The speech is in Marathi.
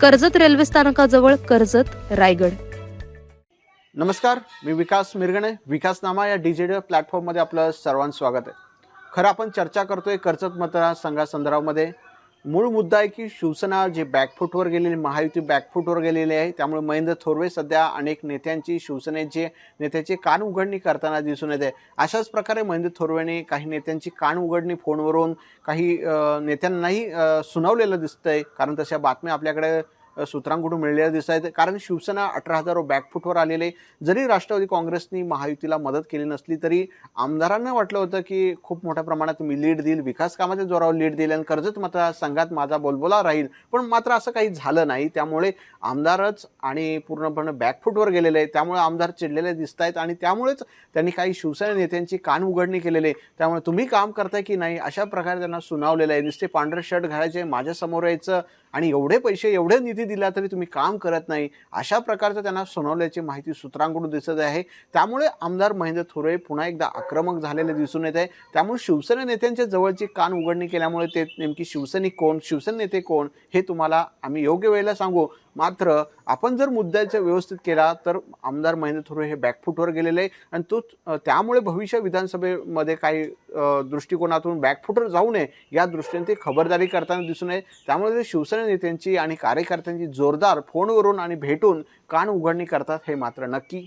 कर्जत रेल्वे स्थानकाजवळ कर्जत रायगड. नमस्कार मी विकास मिरगणे विकास नामा या डिजिटल प्लॅटफॉर्ममध्ये आपलं सर्वांचं स्वागत आहे. खरं आपण चर्चा करतोय कर्जत मतदारसंघासंदर्भामध्ये. मूळ मुद्दा आहे की शिवसेना जे बॅकफूटवर गेलेली महायुती बॅकफूटवर गेलेली आहे त्यामुळे महेंद्र थोरवे सध्या अनेक नेत्यांची शिवसेनेचे नेत्याची कान उघडणी करताना दिसून येते. अशाच प्रकारे महेंद्र थोरवेने काही नेत्यांची कान उघडणी फोनवरून काही नेत्यांनाही सुनावलेलं दिसतंय. कारण तशा बातम्या आपल्याकडे सूत्रांकडून मिळलेल्या दिसत आहेत. कारण शिवसेना अठरा हजार बॅकफूटवर आलेले जरी राष्ट्रवादी काँग्रेसनी महायुतीला मदत केली नसली तरी आमदारांना वाटलं होतं की खूप मोठ्या प्रमाणात मी लीड देईल विकास कामाच्या जोरावर लीड देईल आणि कर्जत मतदारसंघात माझा बोलबोला राहील. पण मात्र असं काही झालं नाही. त्यामुळे आमदारच आणि पूर्णपणे बॅकफूटवर गेलेले आहेत. त्यामुळे आमदार चिडलेले दिसत आहेत आणि त्यामुळेच त्यांनी काही शिवसेना नेत्यांची कान उघडणी केलेली आहे. त्यामुळे तुम्ही काम करताय की नाही अशा प्रकारे त्यांना सुनावलेलं आहे. नुसते पांढरे शर्ट घालायचे माझ्यासमोर यायचं आणि एवढे पैसे एवढे निधी दिला तरी तुम्ही काम करत नाही. अशा प्रकारचं त्यांना सुनावल्याची माहिती सूत्रांकडून दिसत आहे. त्यामुळे आमदार महेंद्र थोरे पुन्हा एकदा आक्रमक झालेले दिसून येत आहे. त्यामुळे शिवसेना नेत्यांच्या जवळची कान उघडणी केल्यामुळे ते नेमकी शिवसैनिक कोण? शिवसेना नेते कोण? हे तुम्हाला आम्ही योग्य वेळेला सांगू. मात्र आपण जर मुद्द्याचा व्यवस्थित केला तर आमदार महेंद्र थोरवे हे बॅकफूटवर गेलेले आहे आणि तो त्यामुळे भविष्य विधानसभेमध्ये काही दृष्टिकोनातून बॅकफूटवर जाऊ नये या दृष्टीने ते खबरदारी करताना दिसून येत त्यामुळे ते शिवसेना नेत्यांची आणि कार्यकर्त्यांची जोरदार फोनवरून आणि भेटून कान उघडणी करतात हे मात्र नक्की.